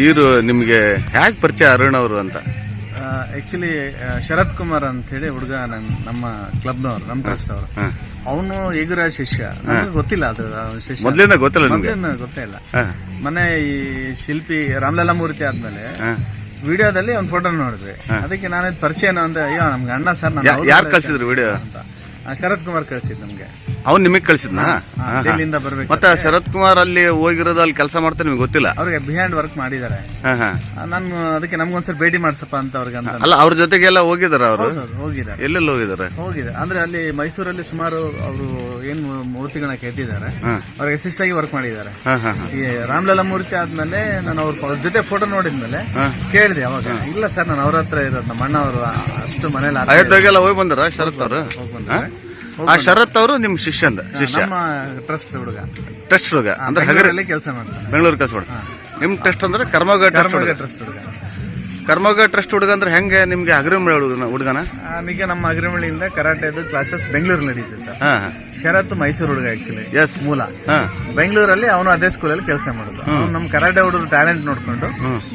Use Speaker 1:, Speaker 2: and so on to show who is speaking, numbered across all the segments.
Speaker 1: Sir ನಿಮಗೆ hack ಪರಿಚಯ ಅರುಣ್ ಅವರು ಅಂತ?
Speaker 2: ಆಕ್ಚುಲಿ ಶರತ್ ಕುಮಾರ್ ಅಂತ ಹೇಳಿ ಹುಡುಗ ನನ್ ನಮ್ಮ ಕ್ಲಬ್ನವ್ರು ನಮ್ಮ ಟ್ರಸ್ಟ್ ಅವರು. ಅವನು ಎಗುರ ಶಿಷ್ಯ? ನನಗೆ ಗೊತ್ತಿಲ್ಲ ಅದು ಅವ್ನ್ ಶಿಷ್ಯ.
Speaker 1: ಮೊದ್ಲಿಂದ ಗೊತ್ತಿಲ್ಲ ನಿಮಗೆ?
Speaker 2: ಮೊದ್ಲಿಂದ ಗೊತ್ತೇ ಇಲ್ಲ. ಮನೆ ಈ ಶಿಲ್ಪಿ ರಾಮಲಲ್ಲ ಮೂರ್ತಿ ಆದ್ಮೇಲೆ ವಿಡಿಯೋದಲ್ಲಿ ಒಂದು ಫೋಟೋ ನೋಡಿದ್ವಿ. ಅದಕ್ಕೆ ನಾನು ಪರಿಚಯನ ಅಂತ ಅಯ್ಯೋ ನಮ್ಗೆ ಅಣ್ಣ ಸರ್ ನಾನು
Speaker 1: ಯಾರು ಕಳ್ಸಿದ್ರು ವಿಡಿಯೋ?
Speaker 2: ಅಂತ ಆ, ಶರತ್ ಕುಮಾರ್ ಕಳ್ಸಿದ್ ನಮ್ಗೆ.
Speaker 1: ಅವ್ನ್ ನಿಮಗೆ ಕಳ್ಸಿದ್ನಾ?
Speaker 2: ಇಲ್ಲಿಂದ ಬರ್ಬೇಕು.
Speaker 1: ಮತ್ತೆ ಶರತ್ ಕುಮಾರ್ ಅಲ್ಲಿ ಹೋಗಿರೋದು ಅಲ್ಲಿ ಕೆಲಸ ಮಾಡ್ತಾರೆ ನಿಮ್ಗೆ ಗೊತ್ತಿಲ್ಲ?
Speaker 2: ಅವ್ರಿಗೆ ಬಿಹೈಂಡ್ ವರ್ಕ್ ಮಾಡಿದ್ದಾರೆ.
Speaker 1: ಹ, ಹ.
Speaker 2: ನಾನು ಅದಕ್ಕೆ ನಮ್ಗೊಂದ್ಸರಿ ಭೇಟಿ ಮಾಡಿಸಪ್ಪ ಅಂತ ಅವ್ರಿಗೆ ಅಂತ
Speaker 1: ಅಲ್ಲ ಅವ್ರ ಜೊತೆಗೆಲ್ಲ ಹೋಗಿದಾರ ಅವರು?
Speaker 2: ಹೌದು, ಹೋಗಿದ್ದಾರೆ.
Speaker 1: ಎಲ್ಲೆಲ್ಲಿ ಹೋಗಿದಾರೆ?
Speaker 2: ಹೋಗಿದೆ. ಅಂದ್ರೆ ಅಲ್ಲಿ ಮೈಸೂರಲ್ಲಿ ಸುಮಾರು ಅವರು ಏನ್ ಮೂರ್ತಿಗಳನ್ನ ಕೆತ್ತಿದ್ದಾರೆ. ಅವ್ರಿಗೆ ಅಸಿಸ್ಟ್ ಆಗಿ ವರ್ಕ್ ಮಾಡಿದ್ದಾರೆ.
Speaker 1: ಹ, ಹ, ಹ.
Speaker 2: ಈ ರಾಮ್ಲಲ್ಲ ಮೂರ್ತಿ ಆದ್ಮೇಲೆ ನಾನು ಅವ್ರ ಅವ್ರ ಜೊತೆ ಫೋಟೋ ನೋಡಿದ್ಮೇಲೆ ಕೇಳಿದೆ ಅವಾಗ. ಇಲ್ಲ ಸರ್ ನಾನು ಅವ್ರ ಹತ್ರ ಇರೋದು ನಮ್ಮ ಅಣ್ಣ ಅವರು ಅಷ್ಟು ಮನೇಲಿ
Speaker 1: ಅಯೋಧ್ಯೆಗೆಲ್ಲ ಹೋಗಿ ಬಂದಾರ ಶರತ್ ಅವರು?
Speaker 2: ಹೋಗಿ ಬಂದಿದ್ದಾರೆ.
Speaker 1: ಆ ಶರತ್ ಅವರು ನಿಮ್ ಶಿಷ್ಯಂದ ಶಿಷ್ಯ.
Speaker 2: ನಮ್ಮ ಟ್ರಸ್ಟ್ ಹುಡುಗ.
Speaker 1: ಟ್ರಸ್ಟ್ ಹುಡುಗ ಅಂದ್ರೆ
Speaker 2: ಹಗರಲ್ಲಿ ಕೆಲಸ ಮಾಡ್ತಾರೆ
Speaker 1: ಬೆಂಗಳೂರು ಕೆಲಸ ಮಾಡ್ತಾರೆ ನಿಮ್ ಟ್ರಸ್ಟ್ ಅಂದ್ರೆ ಕರ್ಮಗ ಟ್ರಸ್ಟ್ ಹುಡುಗ.
Speaker 2: ಟ್ರಸ್ಟ್ ಹುಡುಗ.
Speaker 1: ಕರ್ಮಗ ಟ್ರಸ್ಟ್ ಹುಡುಗ ಅಂದ್ರೆ ಹೆಂಗೆ ನಿಮ್ಗೆ ಅಗ್ರಿಮೆಂಟ್ ಹುಡುಗನ ಹುಡುಗನ?
Speaker 2: ಆಮೇಲೆ ನಮ್ಮ ಅಗ್ರಿಮಳಿಯಿಂದ ಕರಾಟೆದು ಕ್ಲಾಸಸ್ ಬೆಂಗಳೂರು ನಡೀತೆ ಸರ್.
Speaker 1: ಹಾ.
Speaker 2: ಶರತ್ ಮೈಸೂರು ಹುಡುಗ ಆಕ್ಚುಲಿ
Speaker 1: ಎಸ್
Speaker 2: ಮೂಲ.
Speaker 1: ಹಾ.
Speaker 2: ಬೆಂಗಳೂರಲ್ಲಿ ಅವನು ಅದೇ ಸ್ಕೂಲಲ್ಲಿ ಕೆಲಸ ಮಾಡೋದು. ಅವ್ನು ನಮ್ಮ ಕರಾಟೆ ಹುಡುಗರು ಟ್ಯಾಲೆಂಟ್ ನೋಡ್ಕೊಂಡು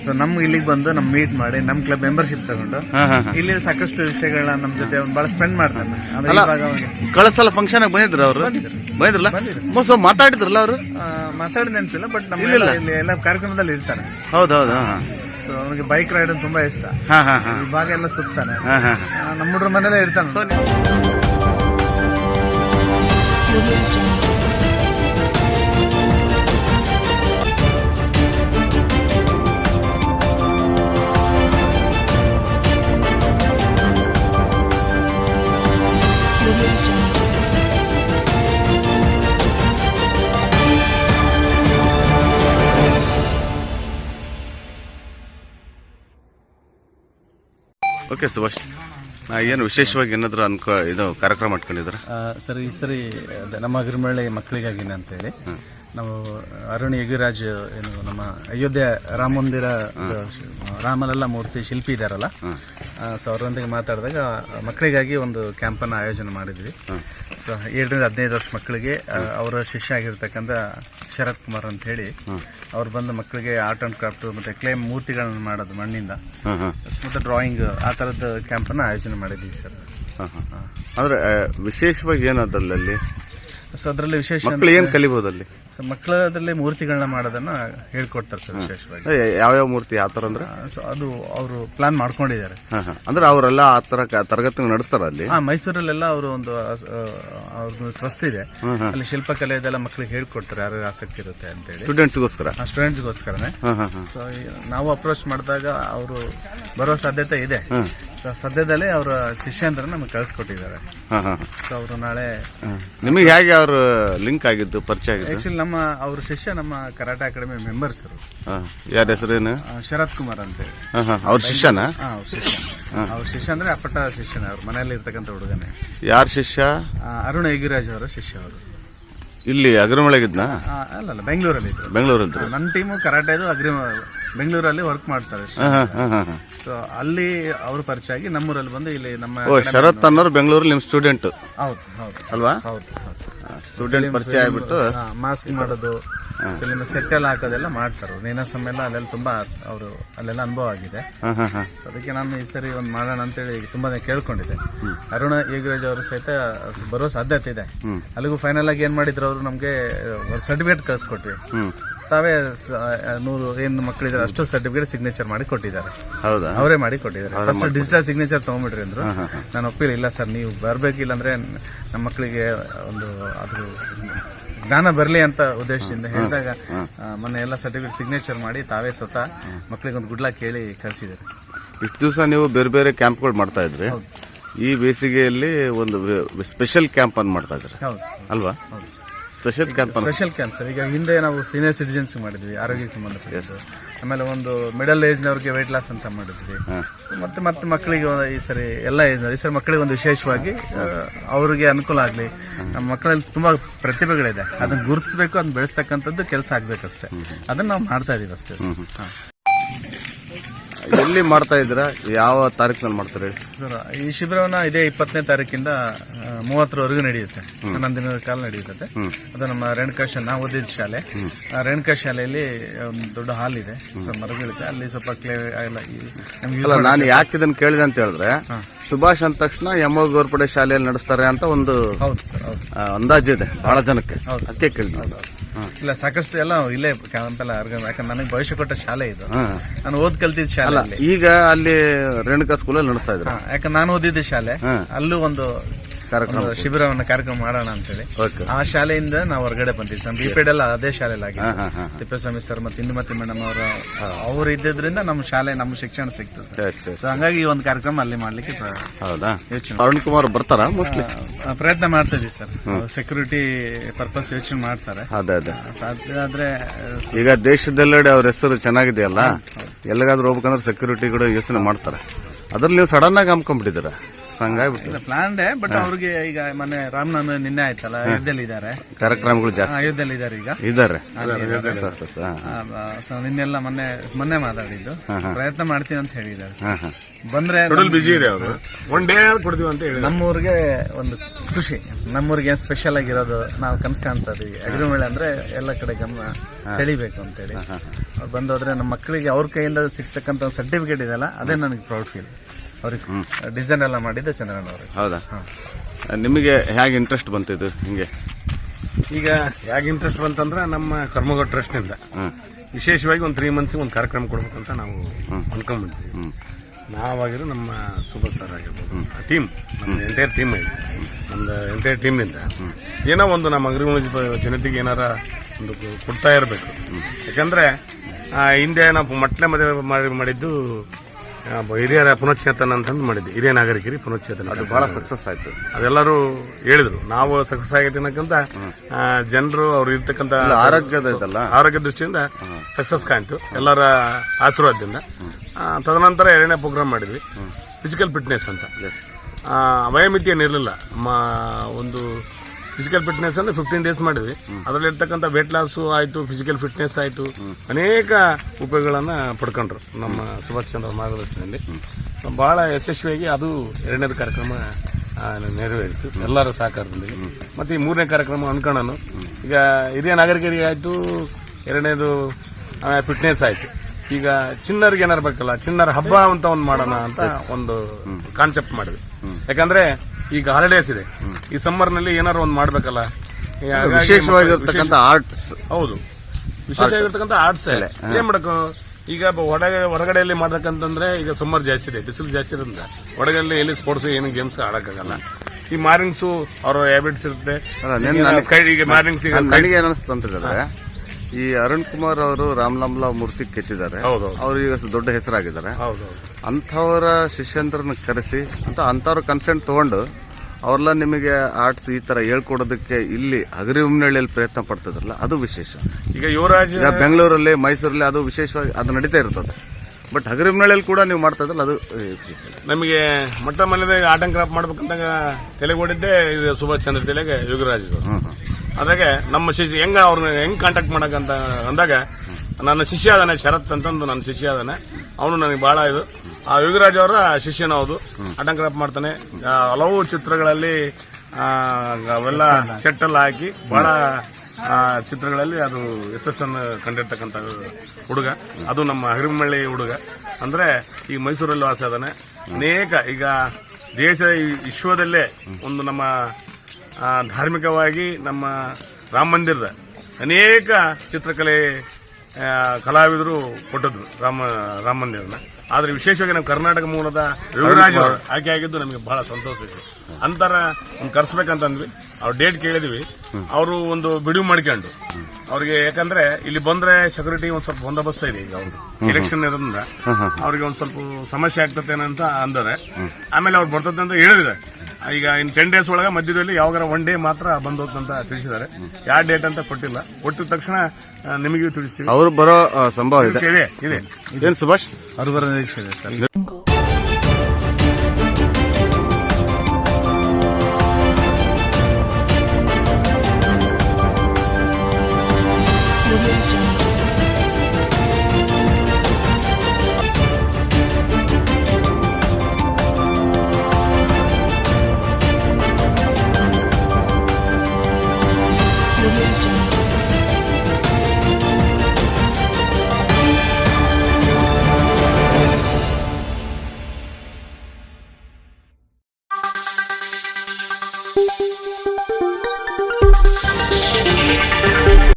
Speaker 2: ಸೊ ನಮ್ಗೆ ಇಲ್ಲಿಗೆ ಬಂದು ನಮ್ ಮೀಟ್ ಮಾಡಿ ನಮ್ ಕ್ಲಬ್ ಮೆಂಬರ್ಶಿಪ್ ತಗೊಂಡು ಇಲ್ಲಿ ಸಾಕಷ್ಟು ವಿಷಯಗಳನ್ನ ನಮ್ ಜೊತೆ ಅವ್ನು ಬಹಳ ಸ್ಪೆಂಡ್ ಮಾಡ್ತಾನೆ.
Speaker 1: ಅಲ್ಲ ಕಳಸಲ ಫಂಕ್ಷನ್ ಬಂದಿದ್ರು ಅವರು? ಬಂದಿದ್ರಲ್ಲ? ಮೋಸ ಮಾತಾಡಿದ್ರಲ್ಲ ಅವರು?
Speaker 2: ಮಾತಾಡಿ ನೆನಪಿಲ್ಲ ಬಟ್ ನಮ್ಮ ಇಲ್ಲಿ ಎಲ್ಲ ಕಾರ್ಯಕ್ರಮದಲ್ಲಿ ಇರ್ತಾನೆ
Speaker 1: ಹೌದೌದು
Speaker 2: ಸೊ ಅವನಿಗೆ ಬೈಕ್ ರೈಡ್ ತುಂಬಾ ಇಷ್ಟ.
Speaker 1: ಹಾ ಹಾ ಹಾ.
Speaker 2: ಈ ಭಾಗ ಎಲ್ಲ ಸುತ್ತಾನೆ.
Speaker 1: ಹಾ ಹಾ
Speaker 2: ಆ, ನಮ್ಮ ಹುಡ್ರ ಮನೇಲೆ ಇರ್ತಾನೆ.
Speaker 1: ಓಕೆ ಸುಭಾಷ್ ಏನು ವಿಶೇಷವಾಗಿ ಏನಾದರೂ ಅನ್ಕೋ ಇದು ಕಾರ್ಯಕ್ರಮ ಮಾಡ್ಕೊಂಡಿದ್ರ
Speaker 2: ಆ, ಸರ್ ಈ ಸರಿ ನಮ್ಮ ಅಗ್ರಿಮಳ್ಳಿ ಮಕ್ಕಳಿಗಾಗಿನ ಅಂತೇಳಿ ನಾವು ಅರುಣ್ ಯಗಿರಾಜ್ ಏನು ನಮ್ಮ ಅಯೋಧ್ಯೆ ರಾಮ ಮಂದಿರ ರಾಮಲಲ್ಲ ಮೂರ್ತಿ ಶಿಲ್ಪಿ ಇದ್ದಾರಲ್ಲ ಸೊ ಅವರೊಂದಿಗೆ ಮಾತಾಡಿದಾಗ ಮಕ್ಕಳಿಗಾಗಿ ಒಂದು ಕ್ಯಾಂಪನ್ನು ಆಯೋಜನೆ ಮಾಡಿದ್ವಿ. ಸೊ ಏಳರಿಂದ ಹದಿನೈದು ವರ್ಷ ಮಕ್ಕಳಿಗೆ ಅವರ ಶಿಷ್ಯ ಆಗಿರ್ತಕ್ಕಂಥ ಶರತ್ ಕುಮಾರ್ ಅಂತ ಹೇಳಿ ಅವ್ರು ಬಂದು ಮಕ್ಕಳಿಗೆ ಆರ್ಟ್ ಅಂಡ್ ಕ್ರಾಫ್ಟ್ ಮತ್ತೆ ಕ್ಲೇಮ್ ಮೂರ್ತಿಗಳನ್ನು ಮಾಡೋದು ಮಣ್ಣಿಂದ. ಮತ್ತೆ ಡ್ರಾಯಿಂಗ್ ಆ ಥರದ ಕ್ಯಾಂಪನ್ನು ಆಯೋಜನೆ ಮಾಡಿದ್ವಿ ಸರ್.
Speaker 1: ಅಂದ್ರೆ ವಿಶೇಷವಾಗಿ ಏನದಲ್ಲ ಅಲ್ಲಿ?
Speaker 2: ಸೊ ಅದರಲ್ಲಿ ವಿಶೇಷ
Speaker 1: ಏನು ಏನ್ ಕಲಿಬಹುದು ಅಲ್ಲಿ?
Speaker 2: ಸೊ ಮಕ್ಕಳ ಅದರಲ್ಲಿ ಮೂರ್ತಿಗಳನ್ನ ಮಾಡೋದನ್ನ ಹೇಳ್ಕೊಡ್ತಾರೆ ಸರ್ ವಿಶೇಷವಾಗಿ.
Speaker 1: ಯಾವ ಯಾವ್ಯಾವ ಮೂರ್ತಿ ಯಾವ ತರ ಅಂದ್ರೆ?
Speaker 2: ಸೊ ಅದು ಅವರು ಪ್ಲಾನ್ ಮಾಡ್ಕೊಂಡಿದ್ದಾರೆ.
Speaker 1: ಅಂದ್ರೆ ಅವರೆಲ್ಲ ಆ ತರ ಕ- ತರಗತಿ ನಡೆಸ್ತಾರ ಅಲ್ಲಿ?
Speaker 2: ಆ ಮೈಸೂರಲ್ಲೆಲ್ಲ ಅವರು ಒಂದು ಅವ್ರದ್ದು ಟ್ರಸ್ಟ್ ಇದೆ. ಅಲ್ಲಿ ಶಿಲ್ಪಕಲೆ ಇದೆಲ್ಲ ಮಕ್ಕಳಿಗೆ ಹೇಳ್ಕೊಡ್ತಾರೆ ಯಾರು ಆಸಕ್ತಿ ಇರುತ್ತೆ ಅಂತೇಳಿ.
Speaker 1: ಸ್ಟೂಡೆಂಟ್ಸ್ಗೋಸ್ಕರ
Speaker 2: ಆ ಸ್ಟೂಡೆಂಟ್ಸ್ಗೋಸ್ಕರನೇ ಸೊ ನಾವು ಅಪ್ರೋಚ್ ಮಾಡಿದಾಗ ಅವರು ಬರೋ ಸಾಧ್ಯತೆ ಇದೆ. ಸದ್ಯದಲ್ಲೇ ಅವರ ಶಿಷ್ಯಂದ್ರ ನಮಗೆ ಕಳಿಸ್ಕೊಟ್ಟಿದ್ದಾರೆ.
Speaker 1: ಹಾಂ ಹಾಂ.
Speaker 2: ಸೊ ಅವರು ನಾಳೆ
Speaker 1: ನಿಮಗೆ ಹೇಗೆ ಅವರು ಲಿಂಕ್ ಆಗಿದ್ದು ಪರಿಚಯ ಆಗಿದ್ದು?
Speaker 2: ಆಕ್ಚುಲಿ ನಮ್ಮ ಅವ್ರ ಶಿಷ್ಯ ನಮ್ಮ ಕರಾಟೆ ಅಕಾಡೆಮಿ ಮೆಂಬರ್ಸ್
Speaker 1: ಹಾಂ. ಯಾರ ಹೆಸರೇನು
Speaker 2: ಶರತ್ ಕುಮಾರ್ ಅಂತೇಳಿ.
Speaker 1: ಹಾಂ ಹಾಂ. ಅವ್ರ ಶಿಷ್ಯನಾ?
Speaker 2: ಹಾ, ಅವ್ರ ಶಿಷ್ಯ. ಅವ್ರ ಶಿಷ್ಯ ಅಂದ್ರೆ ಅಪ್ಪಟ ಶಿಷ್ಯನ ಅವ್ರ ಮನೆಯಲ್ಲಿ ಇರ್ತಕ್ಕಂಥ ಹುಡುಗನೇ.
Speaker 1: ಯಾರ ಶಿಷ್ಯ?
Speaker 2: ಅರುಣ್ ಅರುಣ ಯಗಿರಾಜ್ ಅವರ ಶಿಷ್ಯ ಅವರು.
Speaker 1: ಇಲ್ಲಿ
Speaker 2: ಅಗ್ರಮಳೆ ಅಲ್ಲ ಅಲ್ಲ ಬೆಂಗಳೂರಲ್ಲಿ ಇದ್ರು
Speaker 1: ಬೆಂಗಳೂರಲ್ಲಿ
Speaker 2: ನನ್ನ ಟೀಮು ಕರಾಟೆದು ಅಗ್ರಿ ಬೆಂಗಳೂರಲ್ಲಿ ವರ್ಕ್ ಮಾಡ್ತಾರೆ ಸೊ ಅಲ್ಲಿ ಅವರು ಪರಿಚಯ ಆಗಿ ನಮ್ಮೂರಲ್ಲಿ ಬಂದು ಇಲ್ಲಿ ನಮ್ಮ
Speaker 1: ಓ ಶರತ್ ಅನ್ನೋರು ಬೆಂಗಳೂರಲ್ಲಿ ನಿಮ್ಮ ಸ್ಟೂಡೆಂಟ್
Speaker 2: ಹೌದು ಹೌದು.
Speaker 1: ಅಲ್ವಾ?
Speaker 2: ಹೌದು.
Speaker 1: ಸ್ಟೂಡೆಂಟ್ ಪರಿಚಯ ಆಗ್ಬಿಟ್ಟು
Speaker 2: ಮಾಸ್ಕ್ ಮಾಡೋದು ಫಿಲಿಮ್ ಸೆಟ್ ಎಲ್ಲ ಹಾಕೋದೆಲ್ಲ ಮಾಡ್ತಾರೆ. ನೀನಾಸಮ್ ಎಲ್ಲ ಅಲ್ಲೆಲ್ಲ ತುಂಬಾ ಅವರು ಅಲ್ಲೆಲ್ಲ ಅನುಭವ ಆಗಿದೆ. ಸೊ ಅದಕ್ಕೆ ನಾನು ಈ ಸರಿ ಒಂದು ಮಾಡೋಣ ಅಂತೇಳಿ ತುಂಬಾನೇ ಕೇಳ್ಕೊಂಡಿದ್ದೆ. ಅರುಣ ಯೋಗಿರಾಜ್ ಅವರು ಸಹಿತ ಬರೋ ಸಾಧ್ಯತೆ ಇದೆ. ಅಲ್ಲಿಗೂ ಫೈನಲ್ ಆಗಿ ಏನ್ ಮಾಡಿದ್ರು ಅವರು? ನಮ್ಗೆ ಸರ್ಟಿಫಿಕೇಟ್ ಕಳ್ಸಿಕೊಟ್ವಿ. ತಾವೇ ಸ- ನೂರು ಏನು ಮಕ್ಕಳಿದ್ದಾರೆ ಅಷ್ಟು ಸರ್ಟಿಫಿಕೇಟ್ ಸಿಗ್ನೇಚರ್ ಮಾಡಿ ಕೊಟ್ಟಿದ್ದಾರೆ.
Speaker 1: ಹೌದಾ?
Speaker 2: ಅವರೇ ಮಾಡಿ ಕೊಟ್ಟಿದ್ದಾರೆ. ಫಸ್ಟ್ ಡಿಜಿಟಲ್ ಸಿಗ್ನೇಚರ್ ತಗೊಂಡ್ಬಿಟ್ರಿ ಅಂದ್ರು. ನಾನು ಒಪ್ಪಿಲ್ಲ ಇಲ್ಲ ಸರ್ ನೀವು ಬರಬೇಕಿಲ್ಲ ಅಂದ್ರೆ ನಮ್ಮ ಮಕ್ಕಳಿಗೆ ಒಂದು ಅದು ಜ್ಞಾನ ಬರಲಿ ಅಂತ ಉದ್ದೇಶದಿಂದ ಹೇಳಿದಾಗ ಆ, ಮೊನ್ನೆ ಎಲ್ಲ ಸರ್ಟಿಫಿಕೇಟ್ ಸಿಗ್ನೇಚರ್ ಮಾಡಿ ತಾವೇ ಸ್ವತಃ ಮಕ್ಕಳಿಗೆ ಒಂದು ಗುಡ್ಲ ಕೇಳಿ ಕಳಿಸಿದ್ದಾರೆ.
Speaker 1: ಇಷ್ಟು ದಿವಸ ನೀವು ಬೇರೆ ಬೇರೆ ಕ್ಯಾಂಪ್ಗಳು ಮಾಡ್ತಾ ಇದ್ರಿ. ಈ ಬೇಸಿಗೆಯಲ್ಲಿ ಒಂದು ಸ್ಪೆಷಲ್ ಕ್ಯಾಂಪ್ ಅನ್ನು ಮಾಡ್ತಾ ಇದ್ರಿ.
Speaker 2: ಹೌದು.
Speaker 1: ಅಲ್ವಾ?
Speaker 2: ಹೌದು.
Speaker 1: ಸ್ಪೆಷಲ್ ಕ್ಯಾಂಪ್
Speaker 2: ಸ್ಪೆಷಲ್ ಕ್ಯಾನ್ಸರ್ ಈಗ ಹಿಂದೆ ನಾವು ಸೀನಿಯರ್ ಸಿಟಿಜನ್ಸ್ ಮಾಡಿದ್ವಿ ಆರೋಗ್ಯ ಸಂಬಂಧಪಟ್ಟಿದ್ದು. ಆಮೇಲೆ ಒಂದು ಮಿಡಲ್ ಏಜ್ನವ್ರಿಗೆ ವೆಯ್ಟ್ ಲಾಸ್ ಅಂತ ಮಾಡಿದ್ವಿ. ಮತ್ತೆ ಮತ್ತೆ ಮಕ್ಕಳಿಗೆ ಈ ಸರಿ ಎಲ್ಲ ಏಜ್ ಈ ಸರಿ ಮಕ್ಕಳಿಗೆ ಒಂದು ವಿಶೇಷವಾಗಿ ಅವರಿಗೆ ಅನುಕೂಲ ಆಗಲಿ. ನಮ್ಮ ಮಕ್ಕಳಲ್ಲಿ ತುಂಬ ಪ್ರತಿಭೆಗಳಿದೆ. ಅದನ್ನು ಗುರುತಿಸಬೇಕು ಅದನ್ನ ಬೆಳೆಸ್ತಕ್ಕಂಥದ್ದು ಕೆಲಸ ಆಗಬೇಕಷ್ಟೇ. ಅದನ್ನು ನಾವು ಮಾಡ್ತಾ ಇದೀವಿ ಅಷ್ಟೇ.
Speaker 1: ಎಲ್ಲಿ ಮಾಡ್ತಾ ಇದ್ದೀರಾ? ಯಾವ ತಾರೀಕಿನಲ್ಲಿ ಮಾಡ್ತಾರೆ?
Speaker 2: ಸರ್, ಈ ಶಿಬಿರವನ್ನ ಇದೇ ಇಪ್ಪತ್ತನೇ ತಾರೀಕಿಂದ ಮೂವತ್ತರವರೆಗೂ ನಡೆಯುತ್ತೆ. ಹನ್ನೊಂದು ದಿನದ ಕಾಲ ನಡೆಯುತ್ತೆ. ಅದು ನಮ್ಮ ರೇಣುಕಾ ಶಾಲೆ ನಾವು ಓದಿದ ಶಾಲೆ. ಆ ರೇಣುಕಾ ಶಾಲೆಯಲ್ಲಿ ಒಂದು ದೊಡ್ಡ ಹಾಲ್ ಇದೆ. ಸೊ ಮರಗಳಿದೆ. ಅಲ್ಲಿ ಸ್ವಲ್ಪ ಕ್ಲೇ ಎಲ್ಲ
Speaker 1: ನಾನು ಯಾಕೆ ಇದನ್ನ ಕೇಳಿದೆ ಅಂತ ಹೇಳಿದ್ರೆ ಸುಭಾಷ್ ಅಂದ ತಕ್ಷಣ ಎಂ ಗೋರ್ಪಡೆ ಶಾಲೆಯಲ್ಲಿ ನಡೆಸ್ತಾರೆ ಅಂತ ಒಂದು ಆ, ಅಂದಾಜಿದೆ ಬಹಳ ಜನಕ್ಕೆ. ಅದಕ್ಕೆ ಕೇಳಿದ್ವಿ
Speaker 2: ಇಲ್ಲ ಸಾಕಷ್ಟು ಎಲ್ಲ ಇಲ್ಲೇ ಕ್ಯಾಂಪೆಲ್ಲ ಯಾಕಂದ್ರೆ ನನಗೆ ಭವಿಷ್ಯ ಕೊಟ್ಟ ಶಾಲೆ ಇದು. ನಾನು ಓದ್ ಕಲ್ತಿದ್ದ ಶಾಲೆ
Speaker 1: ಈಗ ಅಲ್ಲಿ ರೇಣುಕಾ ಸ್ಕೂಲಲ್ಲಿ ನಡೆಸ್ತಾ ಇದ್ರು
Speaker 2: ಯಾಕಂದ್ರೆ ನಾನು ಓದಿದ್ದೆ ಶಾಲೆ. ಅಲ್ಲೂ ಒಂದು
Speaker 1: ಕಾರ್ಯಕ್ರಮ
Speaker 2: ಒಂದು ಶಿಬಿರವನ್ನ ಕಾರ್ಯಕ್ರಮ ಮಾಡೋಣ ಅಂತೇಳಿ.
Speaker 1: ಓಕೆ.
Speaker 2: ಆ ಶಾಲೆಯಿಂದ ನಾವು ಹೊರಗಡೆ ಬಂದಿದ್ವಿ ನಮ್ಮ ಬಿಪೆಡ್ ಎಲ್ಲ ಅದೇ ಶಾಲೆಯಲ್ಲಿ ಆಗಿದೆ
Speaker 1: ಹಾ ಹಾ
Speaker 2: ತಿಪ್ಪೇಸ್ವಾಮಿ ಸರ್ ಮತ್ತೆ ಇಂದುಮತಿ ಮೇಡಮ್ ಅವರ ಅವರು ಇದ್ದಿದ್ರಿಂದ ನಮ್ಮ ಶಾಲೆ ನಮ್ಮ ಶಿಕ್ಷಣ ಸಿಕ್ತು ಸರ್.
Speaker 1: S, S.
Speaker 2: ಸೊ ಹಂಗಾಗಿ ಈ ಒಂದು ಕಾರ್ಯಕ್ರಮ ಅಲ್ಲಿ ಮಾಡ್ಲಿಕ್ಕೆ ಪ್ರ-
Speaker 1: ಹೌದಾ?
Speaker 2: ಯೋಚನೆ
Speaker 1: ಅರುಣ್ ಕುಮಾರ್ ಬರ್ತಾರಾ ಮೋಸ್ಟ್ಲಿ
Speaker 2: ಆ, ಪ್ರಯತ್ನ ಮಾಡ್ತಾ ಇದೀವಿ ಸರ್. ಸೆಕ್ಯೂರಿಟಿ ಪರ್ಪಸ್ ಯೋಚನೆ ಮಾಡ್ತಾರೆ.
Speaker 1: ಅದೇ ಅದೇ.
Speaker 2: ಸಾಧ್ಯ ಆದ್ರೆ
Speaker 1: ಈಗ ದೇಶದೆಲ್ಲೆಡೆ ಅವ್ರ ಹೆಸರು ಚೆನ್ನಾಗಿದೆಯಲ್ಲ? ಎಲ್ಲಿಗಾದ್ರೂ ಹೋಗ್ಬೇಕಂದ್ರೆ ಸೆಕ್ಯೂರಿಟಿ ಕೂಡ ಯೋಚನೆ ಮಾಡ್ತಾರೆ. ಅದ್ರಲ್ಲಿ ನೀವು ಸಡನ್ ಆಗಿ ಹಮ್ಕೊಂಡ್ಬಿಟ್ಟಿದ್ದೀರಾ?
Speaker 2: ಪ್ಲಾನ್ ಬಟ್ ಅವ್ರಿಗೆ ಈಗ ಮೊನ್ನೆ ರಾಮನವಮಿ ನಿನ್ನೆ ಆಯ್ತಲ್ಲ ಅಯೋಧ್ಯೆಯಲ್ಲಿ ಇದ್ದಾರೆ
Speaker 1: ಕಾರ್ಯಕ್ರಮಗಳು ಜಾಸ್ತಿ.
Speaker 2: ಅಯೋಧ್ಯೆಯಲ್ಲಿ ಇದ್ದಾರೆ. ಈಗ
Speaker 1: ಇದ್ದಾರೆ
Speaker 2: ಸೊ ನಿನ್ನೆಲ್ಲ ಮೊನ್ನೆ ಮೊನ್ನೆ ಮಾತಾಡಿದ್ದು. ಪ್ರಯತ್ನ ಮಾಡ್ತೀವಿ ಅಂತ ಹೇಳಿದ್ದಾರೆ. ಬಂದ್ರೆ
Speaker 3: ಬಿಜಿ ಇದೆ ಅವರು. ಒನ್ ಡೇ ಕೊಡ್ತೀವಿ ಅಂತ ಹೇಳಿ
Speaker 2: ನಮ್ಮೂರಿಗೆ ಒಂದು ಖುಷಿ. ನಮ್ಮೂರಿಗೆ ಏನ್ ಸ್ಪೆಷಲ್ ಆಗಿರೋದು ನಾವು ಕನ್ಸ್ ಕಾಣ್ತಾ ಇದೀವಿ ಅಗ್ರಿಮೇಳೆ ಅಂದ್ರೆ ಎಲ್ಲ ಕಡೆ ಗಮನ ಸೆಳಿಬೇಕು ಅಂತೇಳಿ ಅವ್ರು ಬಂದೋದ್ರೆ ನಮ್ಮ ಮಕ್ಕಳಿಗೆ ಅವ್ರ ಕೈಯಿಂದ ಸಿಗ್ತಕ್ಕಂಥ ಸರ್ಟಿಫಿಕೇಟ್ ಇದೆಯಲ್ಲ ಅದೇ ನನಗೆ ಪ್ರೌಡ್ ಫೀಲ್ ಅವ್ರಿಗೆ ಡಿಸೈನ್ ಎಲ್ಲ ಮಾಡಿದ್ದೆ ಚಂದ್ರಣ್ಣ ಅವ್ರಿಗೆ
Speaker 1: ಹೌದಾ? ನಿಮಗೆ ಹೇಗೆ ಇಂಟ್ರೆಸ್ಟ್ ಬಂತಿದ್ದು ಹಿಂಗೆ?
Speaker 3: ಈಗ ಹೇಗೆ ಇಂಟ್ರೆಸ್ಟ್ ಬಂತಂದ್ರೆ ನಮ್ಮ ಕರ್ಮಗ ಟ್ರಸ್ಟ್ನಿಂದ. ವಿಶೇಷವಾಗಿ ಒಂದು ತ್ರೀ ಮಂತ್ಸ್ ಒಂದು ಕಾರ್ಯಕ್ರಮ ಕೊಡ್ಬೇಕಂತ ನಾವು ಅನ್ಕೊಂಡ್ಬಿಡ್ತೀವಿ ನಾವಾಗಿರೋ ನಮ್ಮ ಸುಭಾಷ್ ಸರ್ ಆಗಿರ್ಬೋದು ಟೀಮ್ ನಮ್ಮ ಎಂಟೈರ್ ಟೀಮ್ ಇದೆ. ನಮ್ದು ಎಂಟೈರ್ ಟೀಮ್ನಿಂದ ಏನೋ ಒಂದು ನಮ್ಮ ಅಗ್ರಿಕಲ್ಚರ್ ಜನತೆಗೆ ಏನಾರ ಒಂದು ಕೊಡ್ತಾ ಇರಬೇಕು. ಯಾಕಂದ್ರೆ ಹಿಂದೆ ನಾವು ಮಟ್ಲೆ ಮದುವೆ ಮಾಡಿ ಮಾಡಿದ್ದು ಹಿರಿಯರ ಪುನಶ್ಚೇತನ ಅಂತಂದು ಮಾಡಿದ್ವಿ ಹಿರಿಯ ನಾಗರಿಕರಿಗೆ ಪುನಶ್ಚೇತನ
Speaker 1: ಅದು ಬಹಳ ಸಕ್ಸಸ್ ಆಯ್ತು.
Speaker 3: ಅದೆಲ್ಲರೂ ಹೇಳಿದ್ರು. ನಾವು ಸಕ್ಸಸ್ ಆಗೈತೆ ಅನ್ನಕ್ಕಂತ ಜನರು ಅವ್ರು ಇರ್ತಕ್ಕಂತ
Speaker 1: ಆರೋಗ್ಯದ ಇದಲ್ಲ.
Speaker 3: ಆರೋಗ್ಯ ದೃಷ್ಟಿಯಿಂದ ಸಕ್ಸಸ್ ಕಾಣ್ತು ಎಲ್ಲರ ಆಶೀರ್ವಾದದಿಂದ. ತದನಂತರ ಎರಡನೇ ಪ್ರೋಗ್ರಾಮ್ ಮಾಡಿದ್ವಿ. ಫಿಸಿಕಲ್ ಫಿಟ್ನೆಸ್ ಅಂತ. ವಯಮಿತಿ ವಯೋಮಿತಿ ಏನಿರಲಿಲ್ಲ ಒಂದು ಫಿಸಿಕಲ್ ಫಿಟ್ನೆಸ್ ಅಂದ್ರೆ ಫಿಫ್ಟೀನ್ ಡೇಸ್ ಮಾಡಿದ್ವಿ. ಅದರಲ್ಲಿ ಇರ್ತಕ್ಕಂಥ ವೇಟ್ ಲಾಸ್ ಆಯಿತು ಫಿಸಿಕಲ್ ಫಿಟ್ನೆಸ್ ಆಯಿತು. ಅನೇಕ ಉಪಯೋಗಗಳನ್ನು ಪಡ್ಕೊಂಡ್ರು ನಮ್ಮ ಸುಭಾಷ್ ಚಂದ್ರ ಮಾರ್ಗದರ್ಶನದಲ್ಲಿ. ಬಹಳ ಯಶಸ್ವಿಯಾಗಿ ಅದು ಎರಡನೇದು ಕಾರ್ಯಕ್ರಮ ನೆರವೇರಿತು. ಎಲ್ಲರ ಸಹಕಾರದೊಂದಿಗೆ. ಮತ್ತೆ ಈ ಮೂರನೇ ಕಾರ್ಯಕ್ರಮ ಅನ್ಕೊಳ್ಳೋಣ ಈಗ ಹಿರಿಯ ನಾಗರಿಕರಿಗೆ ಆಯಿತು ಎರಡನೇದು ಫಿಟ್ನೆಸ್ ಆಯಿತು. ಈಗ ಚಿನ್ನರಿಗೆ ಏನಾರು ಬೇಕಲ್ಲ ಚಿನ್ನರ ಹಬ್ಬ ಅಂತ ಒಂದು ಮಾಡೋಣ ಅಂತ ಒಂದು ಕಾನ್ಸೆಪ್ಟ್ ಮಾಡಿದ್ವಿ. ಯಾಕಂದ್ರೆ ಈಗ ಹಾಲಿಡೇಸ್ ಇದೆ. ಈ ಸಮ್ಮರ್ನಲ್ಲಿ ಏನಾರು ಒಂದು ಮಾಡ್ಬೇಕಲ್ಲ? ಹಾಗಾಗಿ
Speaker 1: ವಿಶೇಷವಾಗಿರ್ತಕ್ಕಂಥ ಆರ್ಟ್ಸ್
Speaker 3: ಹೌದು. ವಿಶೇಷವಾಗಿರ್ತಕ್ಕಂಥ ಆರ್ಟ್ಸ್ ಏನ್ ಮಾಡಬೇಕು ಈಗ ಬ- ಹೊರಗಡೆ ಹೊರಗಡೆಯಲ್ಲಿ ಮಾಡ್ಬೇಕಂತಂದ್ರೆ ಈಗ ಸಮ್ಮರ್ ಜಾಸ್ತಿ ಇದೆ. ಬಿಸಿಲು ಜಾಸ್ತಿ ಇರೋದ್ರಿಂದ. ಹೊರಗಡೆ ಎಲ್ಲಿ ಸ್ಪೋರ್ಟ್ಸ್ ಏನು ಗೇಮ್ಸ್ ಆಡಕ್ಕಾಗಲ್ಲ. ಈ ಮಾರ್ನಿಂಗ್ಸ್ ಅವ್ರ ಹ್ಯಾಬಿಟ್ಸ್ ಇರುತ್ತೆ. ಈಗ ಸ್ಕೈ- ಈಗ ಮಾರ್ನಿಂಗ್ಸ್ ಈಗ ಸ್ಕೈ-
Speaker 1: ನನಗೆ ಏನ್ ಈ ಅರುಣ್ ಕುಮಾರ್ ಅವರು ರಾಮಲಂಬಲ ಮೂರ್ತಿ ಕೆತ್ತಿದ್ದಾರೆ.
Speaker 3: ಹೌದು
Speaker 1: ಅವರು ಈಗ ದೊಡ್ಡ ಹೆಸರಾಗಿದ್ದಾರೆ.
Speaker 3: ಹೌದು
Speaker 1: ಅಂಥವರ ಶಿಷ್ಯಂದ್ರನ್ನ ಕರೆಸಿ ಅಂತ ಅಂಥವ್ರ ಕನ್ಸೆಂಟ್ ತಗೊಂಡು ಅವ್ರೆಲ್ಲ ನಿಮಗೆ ಆರ್ಟ್ಸ್ ಈ ತರ ಹೇಳ್ಕೊಡೋದಕ್ಕೆ ಇಲ್ಲಿ ಹಗರಿಹುಮ್ನಹಳ್ಳಿಯಲ್ಲಿ ಪ್ರಯತ್ನ ಪಡ್ತಿದ್ರಲ್ಲ ಅದು ವಿಶೇಷ
Speaker 3: ಈಗ ಯುವರಾಜ್
Speaker 1: ಈಗ ಬೆಂಗಳೂರಲ್ಲಿ ಮೈಸೂರಲ್ಲಿ ಅದು ವಿಶೇಷವಾಗಿ ಅದು ನಡೀತಾ ಇರ್ತದೆ ಬಟ್ ಹಗರಿಹುಮ್ನಹಳ್ಳಿಯಲ್ಲಿ ಕೂಡ ನೀವು ಮಾಡ್ತಾ ಇದ್ರಲ್ಲ ಅದು ವಿಶೇಷ.
Speaker 3: ನಮಗೆ ಮೊಟ್ಟ ಮೊದಲನೇ ಆರ್ಟ್ ಅಂಡ್ ಕ್ರಾಫ್ಟ್ ಮಾಡ್ಬೇಕಂತಾಗ ತೆಲೆಗೊಡಿದ್ದೆ ಇದು ಸುಭಾಷ್ ಚಂದ್ರ ತೆಲೆಗೆ ಯುಗರಾಜ್ ಇದು.
Speaker 1: ಹ್ಮ್, ಹ್ಮ್.
Speaker 3: ಅದಾಗೆ ನಮ್ಮ ಶಿಷ್ಯ ಹೆಂಗ ಅವ್ರನ್ನ ಹೆಂಗ್ ಕಾಂಟ್ಯಾಕ್ಟ್ ಮಾಡಕಂತ ಅಂದಾಗ ನನ್ನ ಶಿಷ್ಯ ಅದಾನೆ ಶರತ್ ಅಂತಂದು ನನ್ನ ಶಿಷ್ಯ ಅದಾನೆ ಅವನು ನನಗೆ ಬಹಳ ಇದು. ಆ ಯೋಗರಾಜ್ ಅವರ ಶಿಷ್ಯನ ಹೌದು. ಅಟಂಕ್ರಾಪ್ ಮಾಡ್ತಾನೆ. ಹಲವು ಚಿತ್ರಗಳಲ್ಲಿ ಅವೆಲ್ಲ ಸೆಟ್ಟಲ್ಲಿ ಹಾಕಿ ಬಹಳ ಚಿತ್ರಗಳಲ್ಲಿ ಅದು ಯಶಸ್ಸನ್ನು ಕಂಡಿರ್ತಕ್ಕಂಥ ಹುಡುಗ. ಅದು ನಮ್ಮ ಹರಿಮಳ್ಳಿ ಹುಡುಗ. ಅಂದ್ರೆ ಈ ಮೈಸೂರಲ್ಲಿ ವಾಸ ಅದಾನೆ ಅನೇಕ, ಈಗ ದೇಶ ವಿಶ್ವದಲ್ಲೇ ಒಂದು ನಮ್ಮ ಧಾರ್ಮಿಕವಾಗಿ ನಮ್ಮ ರಾಮ ಮಂದಿರದ ಅನೇಕ ಚಿತ್ರಕಲೆ ಕಲಾವಿದರು ಕೊಟ್ಟಿದ್ರು ರಾಮ ರಾಮ ಮಂದಿರನ ಆದ್ರೆ ವಿಶೇಷವಾಗಿ ನಮ್ಮ ಕರ್ನಾಟಕ ಮೂಲದ ರವಿರಾಜ್ ಅವರು ಆಯ್ಕೆ ಆಗಿದ್ದು ನಮಗೆ ಬಹಳ ಸಂತೋಷ ಇದೆ. ಅಂತರ ಒಂದು ಕರ್ಸ್ಬೇಕಂತಂದ್ವಿ. ಅವ್ರ ಡೇಟ್ ಕೇಳಿದ್ವಿ. ಅವರು ಒಂದು ಬಿಡುವು ಮಾಡ್ಕೊಂಡು. ಅವ್ರಿಗೆ ಯಾಕಂದ್ರೆ ಇಲ್ಲಿ ಬಂದ್ರೆ ಸೆಕ್ಯೂರಿಟಿ ಒಂದ್ ಸ್ವಲ್ಪ ಬಂದೋಬಸ್ತ ಇದೆ ಈಗ ಅವ್ರು ಎಲೆಕ್ಷನ್ ಇರೋದ್ರಿಂದ ಅವ್ರಿಗೆ ಒಂದ್ ಸ್ವಲ್ಪ ಸಮಸ್ಯೆ ಆಗ್ತದೆ ಅಂತ ಅಂದರೆ. ಆಮೇಲೆ ಅವ್ರು ಬರ್ತದೆ ಅಂತ ಹೇಳಿದ್ರೆ ಈಗ ಇನ್ ಟೆನ್ ಡೇಸ್ ಒಳಗೆ ಮಧ್ಯದಲ್ಲಿ ಯಾವಾಗ ಒನ್ ಡೇ ಮಾತ್ರ ಬಂದ್ ಹೋಗ್ತಂತ ತಿಳಿಸಿದ್ದಾರೆ. ಯಾವ ಡೇಟ್ ಅಂತ ಕೊಟ್ಟಿಲ್ಲ. ಕೊಟ್ಟಿದ ತಕ್ಷಣ ನಿಮಗೆ ತಿಳಿಸ್ತೀವಿ.
Speaker 1: ಅವರು ಬರೋ ಸಂಭವ ಇದೆ.
Speaker 3: ಇದೆ ಇದೆ.
Speaker 1: ಏನ್ ಸುಭಾಷ್?
Speaker 2: ಅವರು ಬರೋ ನಿರೀಕ್ಷೆ ಇದೆ ಸರ್.